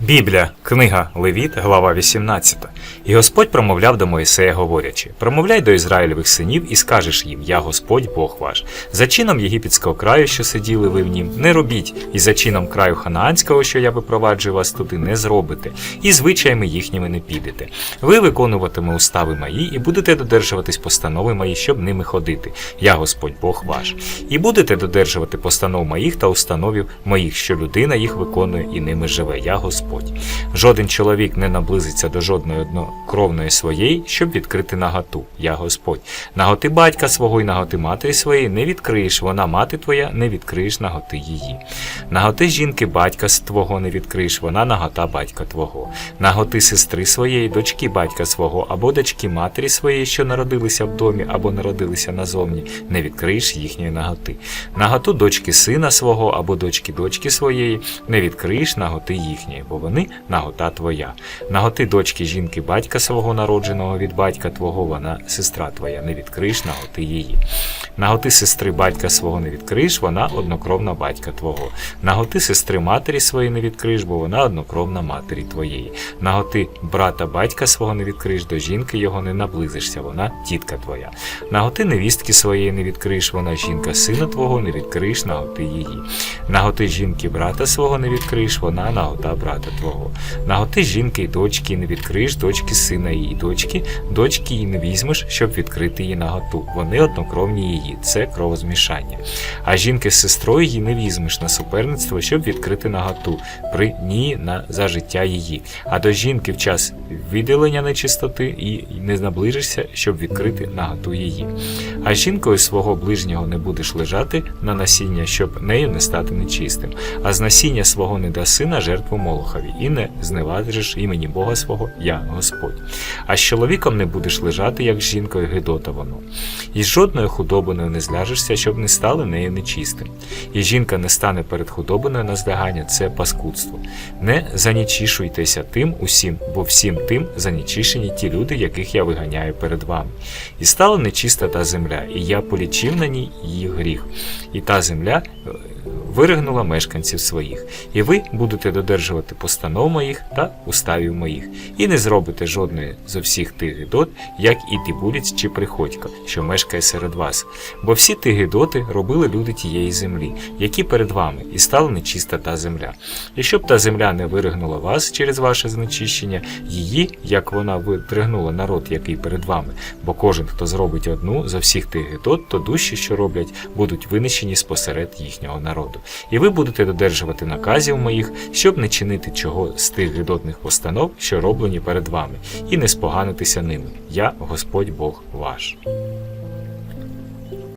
Біблія, книга Левіт, глава 18. І Господь промовляв до Моїсея, говорячи: Промовляй до Ізраїльових синів і скажеш їм: Я Господь Бог ваш. За чином єгипетського краю, що сиділи ви в нім, не робіть, і за чином краю ханаанського, що я випроваджую вас туди, не зробите, і звичаями їхніми не підете. Ви виконуватиме устави мої, і будете додержуватись постанови мої, щоб ними ходити. Я Господь Бог ваш. І будете додержувати постанов моїх та установів моїх, що людина їх виконує і ними живе. Я Господь. Жоден чоловік не наблизиться до жодної однокровної своєї, щоб відкрити наготу. Я Господь. Наготи батька свого і наготи матері своєї не відкриєш, вона мати твоя, не відкриєш наготи її. Наготи жінки батька твого не відкриєш, вона нагота батька твого. Наготи сестри своєї, дочки батька свого, або дочки матері своєї, що народилися в домі, або народилися назовні, не відкриєш їхньої наготи. Наготу дочки сина свого, або дочки дочки своєї, не відкриєш наготи їхньої, бо вони нагота твоя. Наготи дочки жінки батька свого народженого від батька твого, вона сестра твоя, не відкриєш наготи її. Наготи сестри батька свого не відкриєш, вона однокровна батька твого. Наготи сестри матері своєї не відкриєш, бо вона однокровна матері твоєї. Наготи брата батька свого не відкриєш, до жінки його не наблизишся, вона тітка твоя. Наготи невістки своєї не відкриєш, вона жінка сина твого, не відкриєш наготи її. Наготи жінки брата свого не відкриєш, вона нагота брата твого. Наготи жінки й дочки не відкриєш, дочки сина її, дочки, дочки її не візьмеш, щоб відкрити її наготу. Вони однокровні її, це кровозмішання. А жінки з сестрою її не візьмеш на суперництво, щоб відкрити наготу, при ній на за життя її. А до жінки в час виділення нечистоти і не наближишся, щоб відкрити наготу її. А жінкою свого ближнього не будеш лежати на насіння, щоб нею не стати нечистим. А з насіння свого не даси на жертву Молохові, і не зневажиш імені Бога свого, я Господь. А з чоловіком не будеш лежати, як з жінкою Гедота воно. І з жодною худобиною не зляжешся, щоб не стали нею нечистим. І жінка не стане перед худобиною на злягання, це паскудство. Не занічішуйтеся тим усім, бо всім тим занічішені ті люди, яких я виганяю перед вами. І стала нечиста та земля, і я полічив на ній її гріх. І та земля виригнула мешканців своїх, і ви будете додержувати постанов моїх та уставів моїх, і не зробите жодної зо всіх тих гидот, як і тибуліць чи приходько, що мешкає серед вас. Бо всі ті гидоти робили люди тієї землі, які перед вами, і стала нечиста та земля. Якщо б та земля не виригнула вас через ваше знечищення, її, як вона витригнула народ, який перед вами, бо кожен, хто зробить одну за всіх тих гидот, то душі, що роблять, будуть винищені спосеред їхнього народу. І ви будете додержувати наказів моїх, щоб не чинити чого з тих гидотних постанов, що роблені перед вами, і не споганитися ними. Я Господь Бог ваш.